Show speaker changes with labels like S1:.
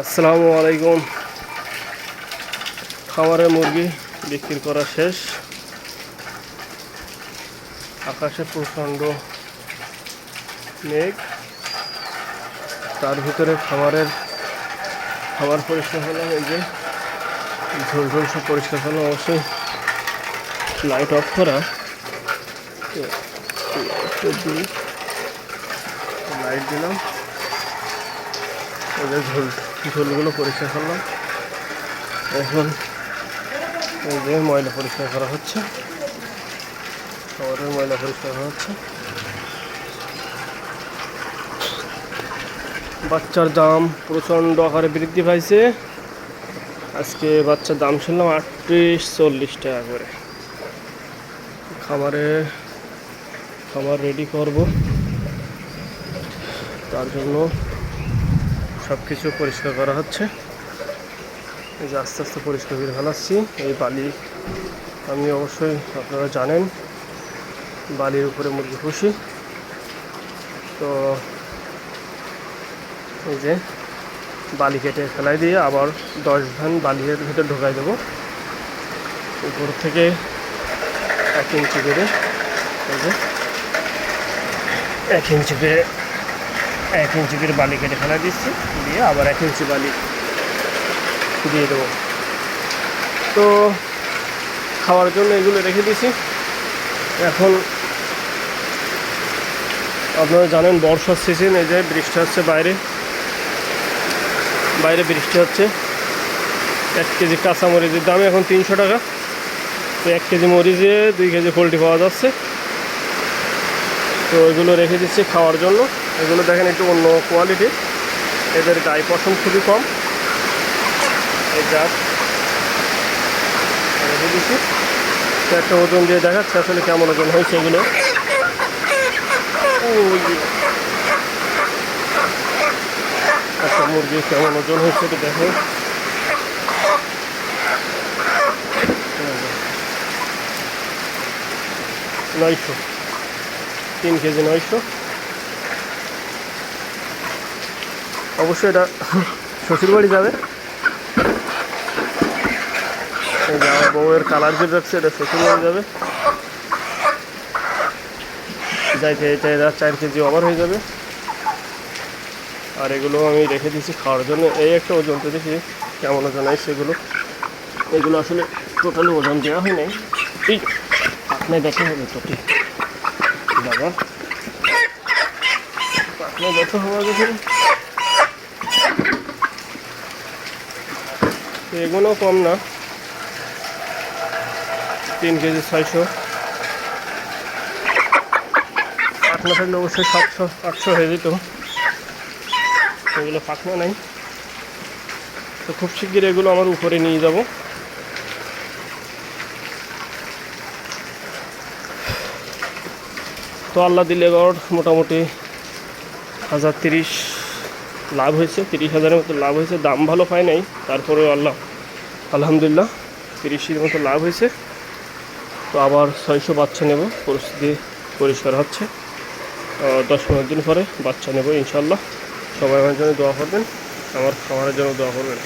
S1: আসসালামু আলাইকুম। খামারে মুরগি বিক্রি করা শেষ। আকাশে প্রচণ্ড মেঘ। তার ভিতরে খামারের খাবার পরিষ্কার করলাম এই যে ঝোল ঝোল সব পরিষ্কার করলাম অবশ্যই লাইট অফ করা। লাইট দিলাম। ওদের ঝোল, ঝোলগুলো পরিষ্কার করলাম। এখন এই যে ময়লা পরিষ্কার করা হচ্ছে। খাবারের ময়লা পরিষ্কার করা হচ্ছে। বাচ্চার দাম প্রচণ্ড আকারে বৃদ্ধি পাইছে। আজকে বাচ্চার দাম শুনলাম আটত্রিশ, চল্লিশ টাকা করে। খামারে খাবার রেডি করব। তার জন্য সব কিছু পরিষ্কার করা হচ্ছে। এই যে আস্তে আস্তে পরিষ্কার করে ফেলাচ্ছি। এই বালি আমি অবশ্যই আপনারা জানেন, বালির উপরে মুরগি খুশি তো এই যে বালি কেটে ফেলাই দিয়ে আবার দশ ধান বালির ভিতরে ঢোকাই দেবো। উপর থেকে এক ইঞ্চি করে, এই যে এক ইঞ্চি করে এক ইঞ্চি করে বালি কেটে ফেলা দিচ্ছি, দিয়ে আবার এক ইঞ্চি বালি দিয়ে দেবো। তো খাওয়ার জন্য এগুলো রেখে দিয়েছি। এখন আপনারা জানেন বর্ষার সিজন এই যে বৃষ্টি হচ্ছে বাইরে। বাইরে বৃষ্টি হচ্ছে। এক কেজি কাঁচা মরিচের দাম এখন তিনশো টাকা। তো এক কেজি মরিচে দুই কেজি পোলট্রি পাওয়া যাচ্ছে। তো ওইগুলো রেখে দিচ্ছি খাওয়ার জন্য। এগুলো দেখেন একটু অন্য কোয়ালিটির এদের গায়ে পশম খুবই কম। এই দিচ্ছি। একটা ওজন দিয়ে দেখাচ্ছে আসলে কেমন ওজন হয়েছে এগুলো। একটা মুরগি কেমন ওজন হয়েছে এটা দেখো। নয়শো। তিন কেজি নয়শো। অবশ্যই এটা শ্বশুর বাড়ি যাবে। এই বউয়ের কালার যে রাখছে এটা শ্বশুর বাড়ি যাবে যাইতে এটা এরা চার কেজি ওভার হয়ে যাবে। আর এগুলো আমি রেখে দিয়েছি খাওয়ার জন্য। এই একটা ওজন তো দেখি কেমন ওজন হয় সেগুলো। এগুলো আসলে টোটালি ওজন দেওয়া হয় নাই। এই পাখনায় দেখা হবে তো। ঠিক বাবা পাখনায় দেখা হওয়া গেছে এগুলো কম না। তিন কেজি ছয়শো। পাখনা থাকলে অবশ্যই সাতশো, আটশো হয়ে যেত। এগুলো পাখনা নাই। তো খুব শিগগির এগুলো আমার উপরে নিয়ে যাব। তো আল্লাহ দিলে এবার মোটামুটি হাজার তিরিশ লাভ হয়েছে, তিরিশ হাজারের মতো লাভ হয়েছে। দাম ভালো পাই নাই, তারপরেও আল্লাহ আলহামদুলিল্লাহ, তিরিশের মতো লাভ হয়েছে। তো আবার ছয়শো বাচ্চা নেব, পরিস্থিতি পরিষ্কার হচ্ছে। দশ পনেরো দিন পরে বাচ্চা নেব ইনশাল্লাহ সবাই আমার জন্য দোয়া করবেন, আমার খাবারের জন্য দোয়া করবেন।